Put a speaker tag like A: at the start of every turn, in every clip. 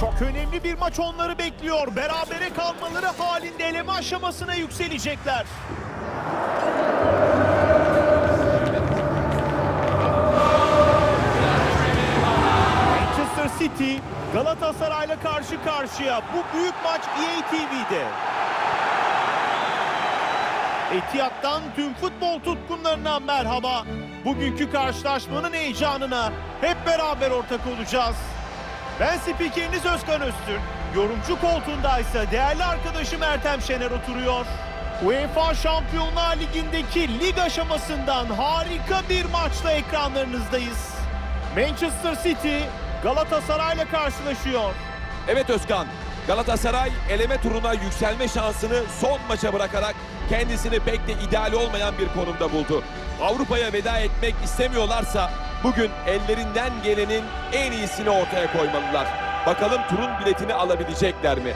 A: Çok önemli bir maç onları bekliyor. Berabere kalmaları halinde eleme aşamasına yükselecekler. Manchester City Galatasaray'la karşı karşıya. Bu büyük maç EA TV'de. Etihad'dan tüm futbol tutkunlarına merhaba. Bugünkü karşılaşmanın heyecanına hep beraber ortak olacağız. Ben spikeriniz Özkan Öztürk. Yorumcu koltuğundaysa değerli arkadaşım Ertem Şener oturuyor. UEFA Şampiyonlar Ligi'ndeki lig aşamasından harika bir maçla ekranlarınızdayız. Manchester City Galatasaray'la karşılaşıyor.
B: Evet Özkan, Galatasaray eleme turuna yükselme şansını son maça bırakarak kendisini pek de ideal olmayan bir konumda buldu. Avrupa'ya veda etmek istemiyorlarsa bugün ellerinden gelenin en iyisini ortaya koymalılar. Bakalım turun biletini alabilecekler mi?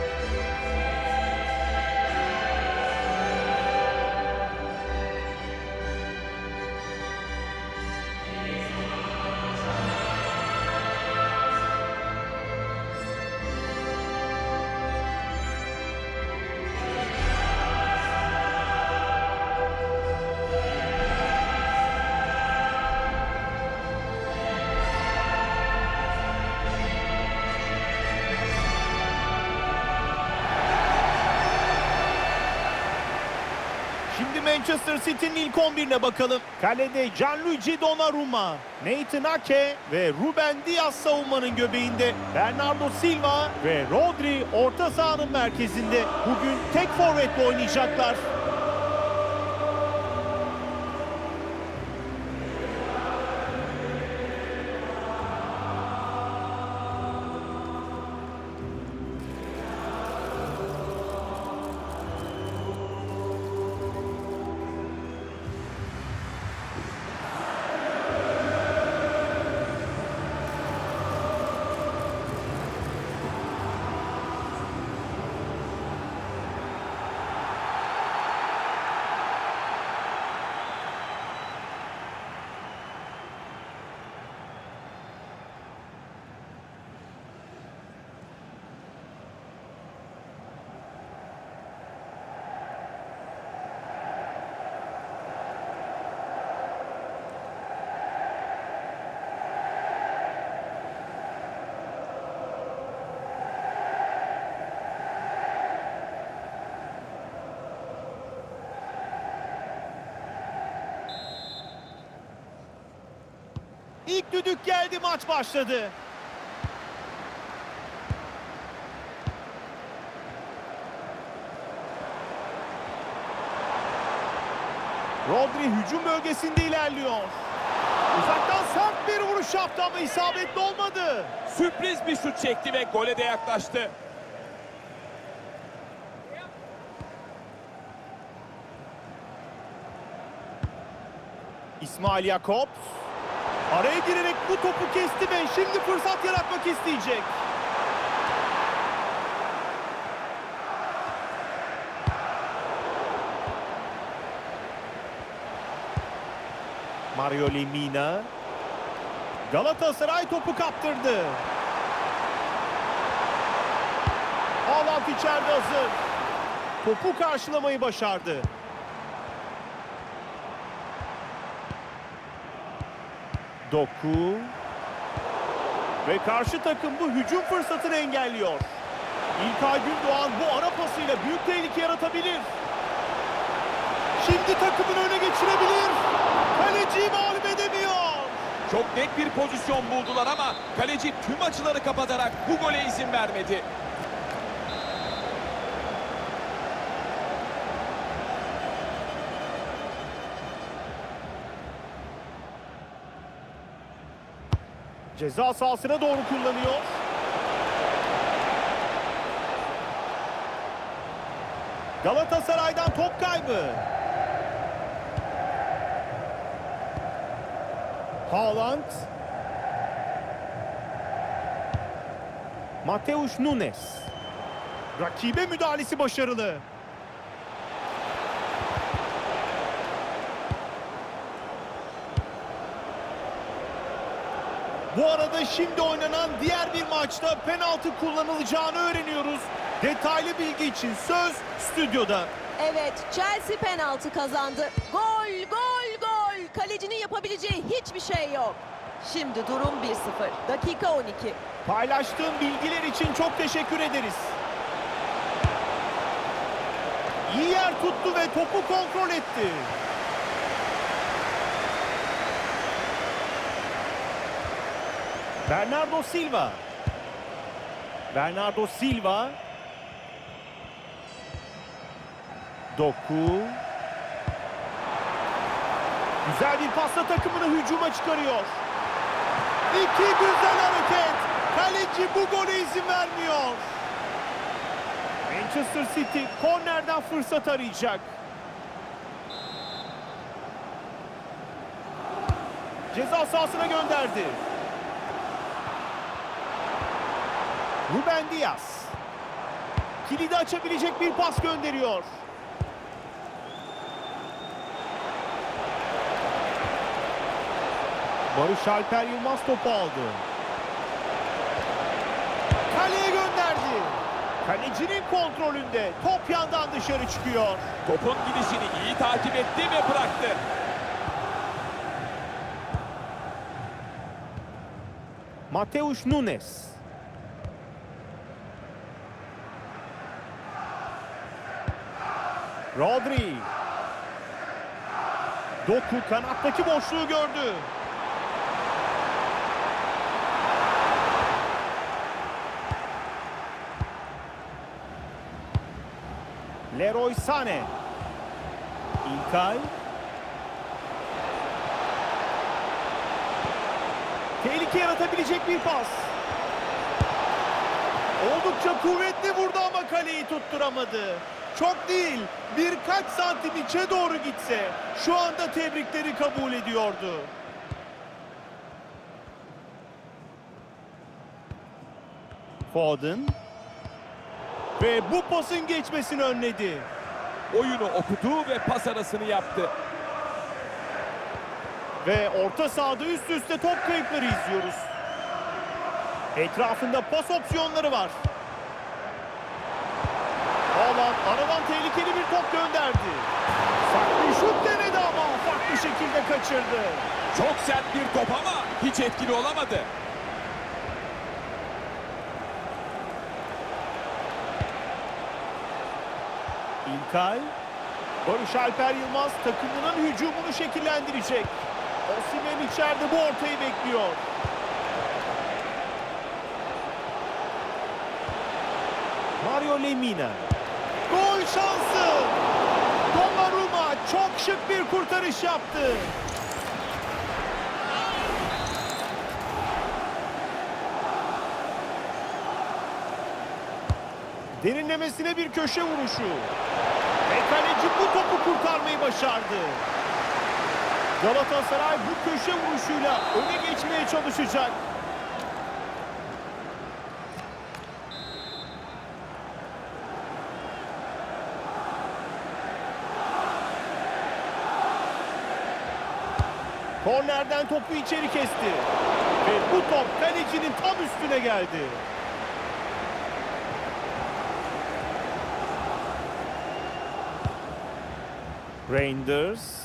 A: Manchester City'nin ilk 11'ine bakalım. Kalede Gianluigi Donnarumma, Nathan Ake ve Ruben Dias savunmanın göbeğinde. Bernardo Silva ve Rodri orta sahanın merkezinde. Bugün tek forvetle oynayacaklar. İlk düdük geldi maç başladı. Rodri hücum bölgesinde ilerliyor. Uzaktan sert bir vuruş yaptı ama isabetli olmadı.
B: Sürpriz bir şut çekti ve gole de yaklaştı.
A: İsmail Yakup araya girerek bu topu kesti ve şimdi fırsat yaratmak isteyecek. Mario Lemina Galatasaray topu kaptırdı. Haaland içeride hazır. Topu karşılamayı başardı. Doku. Ve karşı takım bu hücum fırsatını engelliyor. İlkay Gündoğan bu ara pasıyla büyük tehlike yaratabilir. Şimdi takımını öne geçirebilir. Kaleciyi mağlup edemiyor.
B: Çok net bir pozisyon buldular ama kaleci tüm açıları kapatarak bu gole izin vermedi.
A: Ceza sahasına doğru kullanıyor. Galatasaray'dan top kaybı. Haaland. Mateus Nunes. Rakibe müdahalesi başarılı. Bu arada şimdi oynanan diğer bir maçta penaltı kullanılacağını öğreniyoruz. Detaylı bilgi için söz stüdyoda.
C: Evet, Chelsea penaltı kazandı. Gol, gol, gol. Kalecinin yapabileceği hiçbir şey yok. Şimdi durum 1-0. Dakika 12.
A: Paylaştığın bilgiler için çok teşekkür ederiz. İyi yer tuttu ve topu kontrol etti. Bernardo Silva. Bernardo Silva. Doku. Güzel bir pasla takımını hücuma çıkarıyor. İki güzel hareket. Kaleci bu gole izin vermiyor. Manchester City kornerden fırsat arayacak. Ceza sahasına gönderdi. Ruben Diaz. Kilidi açabilecek bir pas gönderiyor. Barış Alper Yılmaz topu aldı. Kaleye gönderdi. Kalecinin kontrolünde top yandan dışarı çıkıyor.
B: Topun gidişini iyi takip etti ve bıraktı.
A: Mateus Nunes. Rodri. Doku kanattaki boşluğu gördü. Leroy Sané. İlkay. Tehlike yaratabilecek bir pas. Oldukça kuvvetli vurdu ama kaleyi tutturamadı. Çok değil, birkaç santim içe doğru gitse şu anda tebrikleri kabul ediyordu. Foden ve bu pasın geçmesini önledi.
B: Oyunu okudu ve pas arasını yaptı.
A: Ve orta sahada üst üste top kayıpları izliyoruz. Etrafında pas opsiyonları var. Aradan tehlikeli bir top gönderdi. Farklı şut denedi ama farklı şekilde kaçırdı.
B: Çok sert bir top ama hiç etkili olamadı.
A: İlkay, Barış Alper Yılmaz takımının hücumunu şekillendirecek. Osimhen içeride bu ortayı bekliyor. Mario Lemina. Şansı. Donnarumma çok şık bir kurtarış yaptı. Derinlemesine bir köşe vuruşu. Ve kaleci bu topu kurtarmayı başardı. Galatasaray bu köşe vuruşuyla öne geçmeye çalışacak. Kornerden topu içeri kesti. Ve bu top kalecinin tam üstüne geldi. Reinders.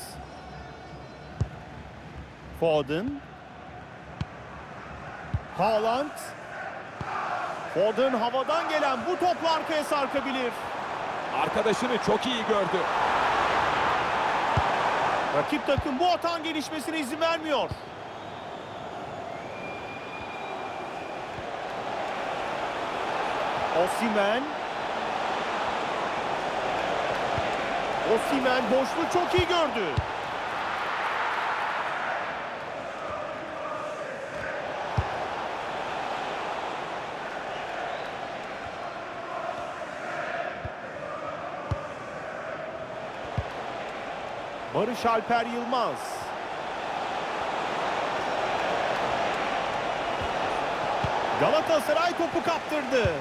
A: Foden. Haaland. Foden havadan gelen bu topla arkaya sarkabilir.
B: Arkadaşını çok iyi gördü.
A: Rakip takım bu atan gelişmesine izin vermiyor. Osimen. Osimen boşluğu çok iyi gördü. Barış Alper Yılmaz. Galatasaray topu kaptırdı.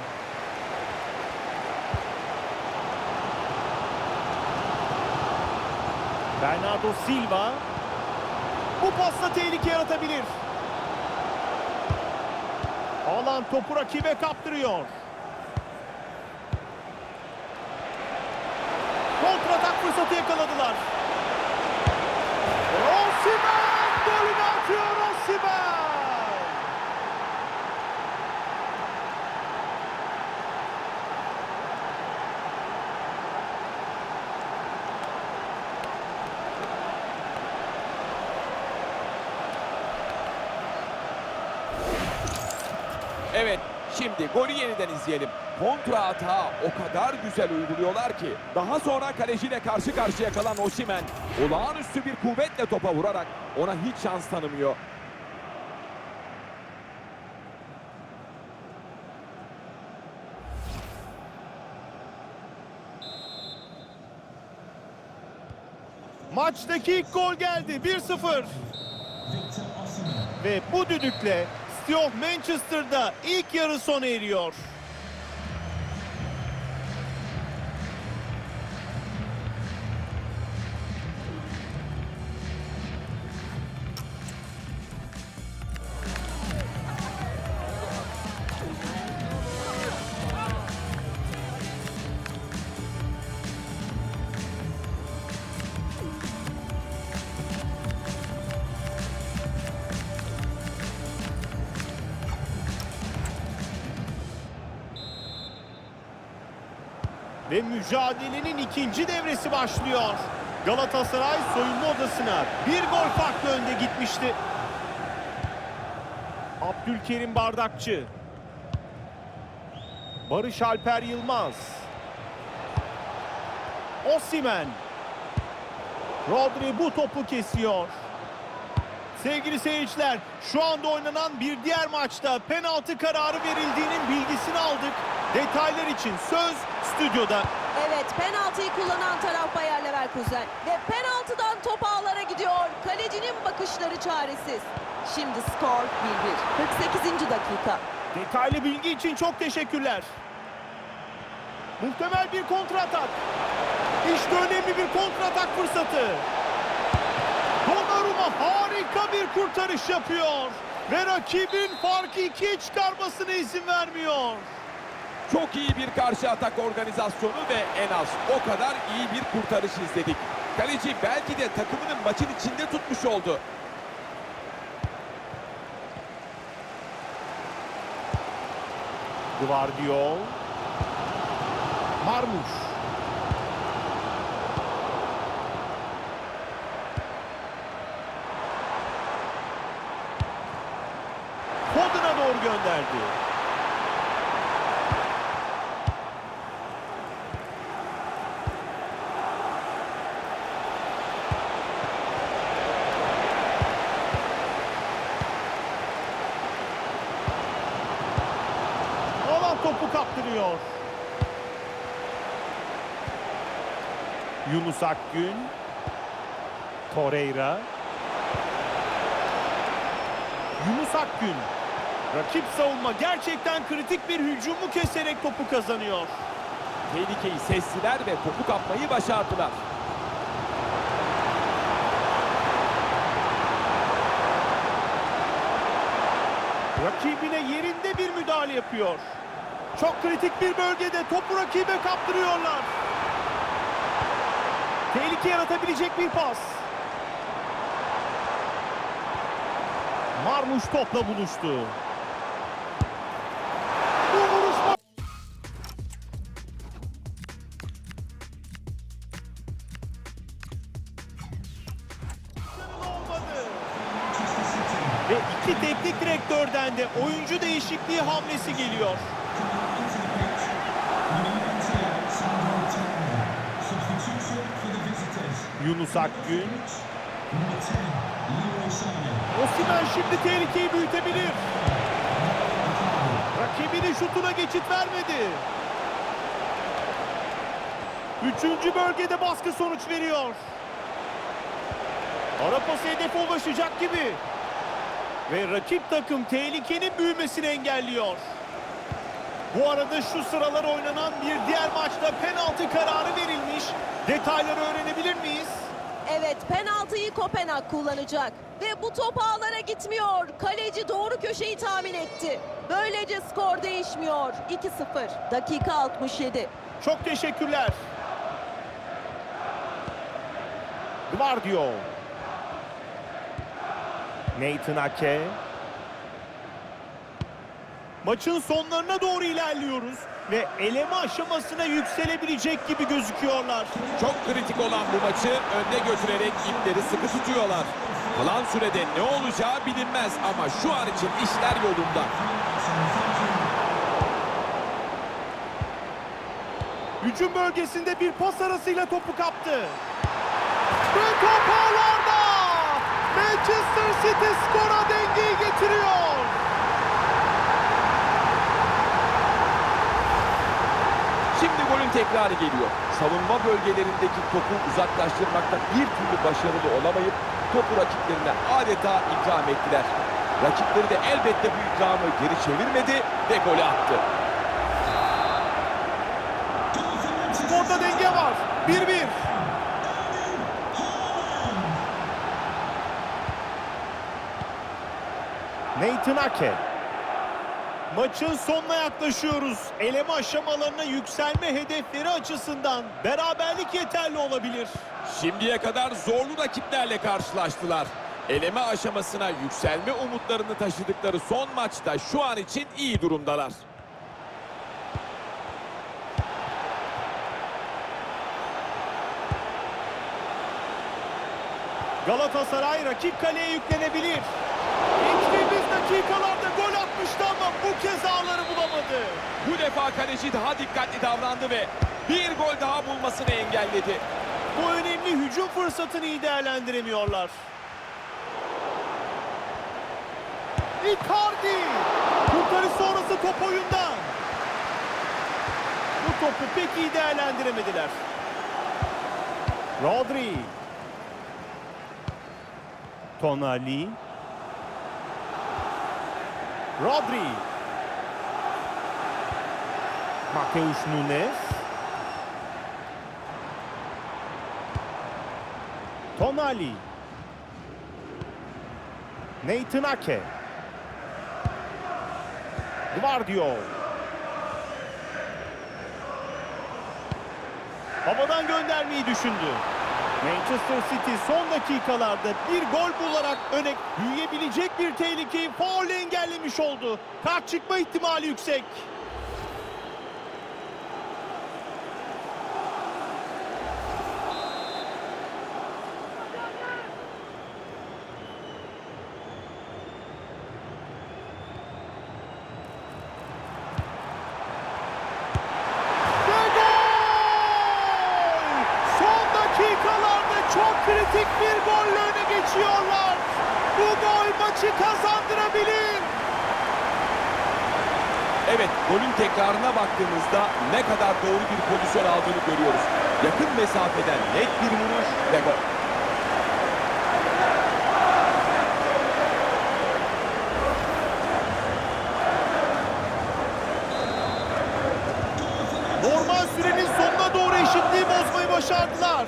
A: Bernardo Silva bu pasla tehlike yaratabilir. Alan topu rakibe kaptırıyor. Kontratak fırsatı yakaladılar. Osimhen golünü atıyor Osimhen.
B: Evet, şimdi golü yeniden izleyelim. Kontra atağı o kadar güzel uyguluyorlar ki daha sonra kaleciyle karşı karşıya kalan Osimhen olağanüstü bir kuvvetle topa vurarak ona hiç şans tanımıyor.
A: Maçtaki ilk gol geldi 1-0. Ve bu düdükle Steve Manchester'da ilk yarı sona eriyor. Ve mücadelenin ikinci devresi başlıyor. Galatasaray soyunma odasına bir gol farklı önde gitmişti. Abdülkerim Bardakçı. Barış Alper Yılmaz. Osimen. Rodri bu topu kesiyor. Sevgili seyirciler, şu anda oynanan bir diğer maçta penaltı kararı verildiğinin bilgisini aldık. Detaylar için söz stüdyoda.
C: Evet penaltıyı kullanan taraf Bayer Leverkusen. Ve penaltıdan top ağlara gidiyor. Kalecinin bakışları çaresiz. Şimdi skor 1-1. 48. dakika.
A: Detaylı bilgi için çok teşekkürler. Muhtemel bir kontratak. İşte önemli bir kontratak fırsatı. Donnarumma harika bir kurtarış yapıyor. Ve rakibin farkı ikiye çıkarmasına izin vermiyor.
B: Çok iyi bir karşı atak organizasyonu ve en az o kadar iyi bir kurtarış izledik. Kaleci belki de takımının maçın içinde tutmuş oldu.
A: Guardiol. Marmuş. Foden'a doğru gönderdi. Alan kaptırıyor. Yunus Akgün. Torreira. Yunus Akgün. Rakip savunma gerçekten kritik bir hücumu keserek topu kazanıyor.
B: Tehlikeyi sestiler ve topu kapmayı başardılar.
A: Rakibine yerinde bir müdahale yapıyor. Çok kritik bir bölgede topu rakibe kaptırıyorlar. Tehlike yaratabilecek bir pas. Marmuş topla buluştu. Ve iki teknik direktörden de oyuncu değişikliği hamlesi geliyor. Yunus Akgün. Osimhen şimdi tehlikeyi büyütebilir. Rakibinin şutuna geçit vermedi. Üçüncü bölgede baskı sonuç veriyor. Ara pası hedefe ulaşacak gibi. Ve rakip takım tehlikenin büyümesini engelliyor. Bu arada şu sıralar oynanan bir diğer maçta penaltı kararı verilmiş. Detayları öğrenebilir miyiz?
C: Evet penaltıyı Kopenhag kullanacak. Ve bu top ağlara gitmiyor. Kaleci doğru köşeyi tahmin etti. Böylece skor değişmiyor. 2-0. Dakika 67.
A: Çok teşekkürler. Guardio. Nathan Ake. Maçın sonlarına doğru ilerliyoruz ve eleme aşamasına yükselebilecek gibi gözüküyorlar.
B: Çok kritik olan bu maçı önde götürerek ipleri sıkı tutuyorlar. Kalan sürede ne olacağı bilinmez ama şu an için işler yolunda.
A: Hücum bölgesinde bir pas arasıyla topu kaptı. Ve top ağlarda. Manchester City skora dengeyi
B: tekrarı geliyor. Savunma bölgelerindeki topu uzaklaştırmakta bir türlü başarılı olamayıp topu rakiplerine adeta ikram ettiler. Rakipleri de elbette bu ikramı geri çevirmedi ve golü attı.
A: Skorda denge var. 1-1. Nathan Ake. Maçın sonuna yaklaşıyoruz. Eleme aşamalarına yükselme hedefleri açısından beraberlik yeterli olabilir.
B: Şimdiye kadar zorlu rakiplerle karşılaştılar. Eleme aşamasına yükselme umutlarını taşıdıkları son maçta şu an için iyi durumdalar.
A: Galatasaray rakip kaleye yüklenebilir. Geçtiğimiz dakikalarda gol atmıştı ama bu kez ağları bulamadı.
B: Bu defa kaleci daha dikkatli davrandı ve bir gol daha bulmasını engelledi.
A: Bu önemli hücum fırsatını iyi değerlendiremiyorlar. Icardi! Kurtarış sonrası top oyunda. Bu topu pek iyi değerlendiremediler. Rodri. Tonali. Rodri. Mateus Nunes. Tonali. Nathan Ake. Guardio. Havadan göndermeyi düşündü. Manchester City son dakikalarda bir gol bularak öne büyüyebilecek bir tehlikeyi faulle engellemiş oldu. Kart çıkma ihtimali yüksek. Ve gol! Son dakikalarda çok kritik bir golle öne geçiyorlar. Bu gol maçı kazandırabilir.
B: Evet, golün tekrarına baktığımızda ne kadar doğru bir aldığını görüyoruz. Yakın mesafeden net bir vuruş ve gol.
A: Normal sürenin sonuna doğru eşitliği bozmayı başardılar.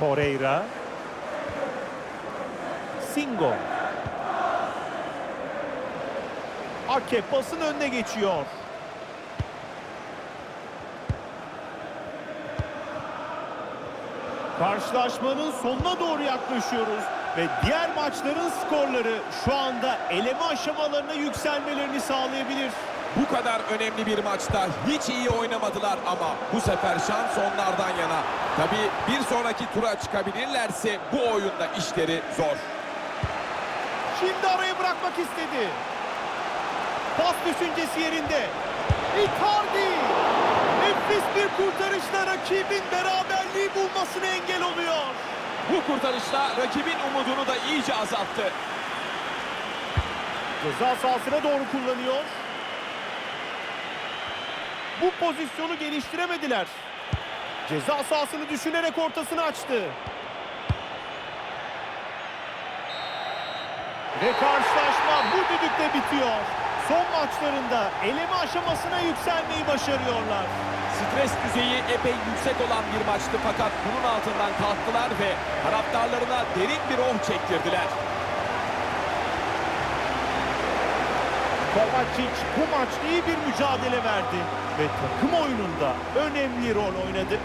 A: Torreira. Singo. Ake pasın önüne geçiyor. Karşılaşmanın sonuna doğru yaklaşıyoruz ve diğer maçların skorları şu anda eleme aşamalarına yükselmelerini sağlayabilir.
B: Bu kadar önemli bir maçta hiç iyi oynamadılar ama bu sefer şans onlardan yana. Tabii bir sonraki tura çıkabilirlerse bu oyunda işleri zor.
A: Şimdi araya bırakmak istedi. Pas düşüncesi yerinde. Icardi. Nefis bir kurtarışla rakibin beraberliği bulmasına engel oluyor.
B: Bu kurtarışla rakibin umudunu da iyice azalttı.
A: Ceza sahasına doğru kullanıyor. Bu pozisyonu geliştiremediler. Ceza sahasını düşünerek ortasını açtı. Ve karşılaşma bu düdükle bitiyor. Son maçlarında eleme aşamasına yükselmeyi başarıyorlar.
B: Stres düzeyi epey yüksek olan bir maçtı fakat bunun altından kalktılar ve taraftarlarına derin bir oh çektirdiler.
A: Kovacic bu maç iyi bir mücadele verdi ve takım oyununda önemli rol oynadı.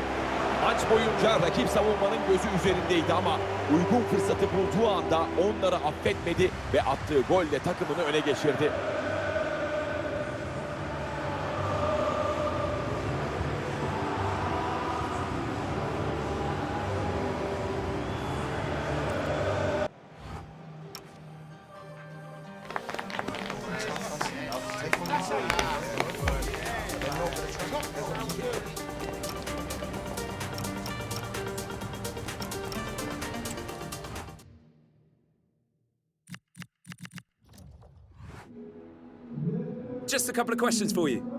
B: Maç boyunca rakip savunmanın gözü üzerindeydi ama uygun fırsatı bulduğu anda onları affetmedi ve attığı golle takımını öne geçirdi.
D: Just a couple of questions for you.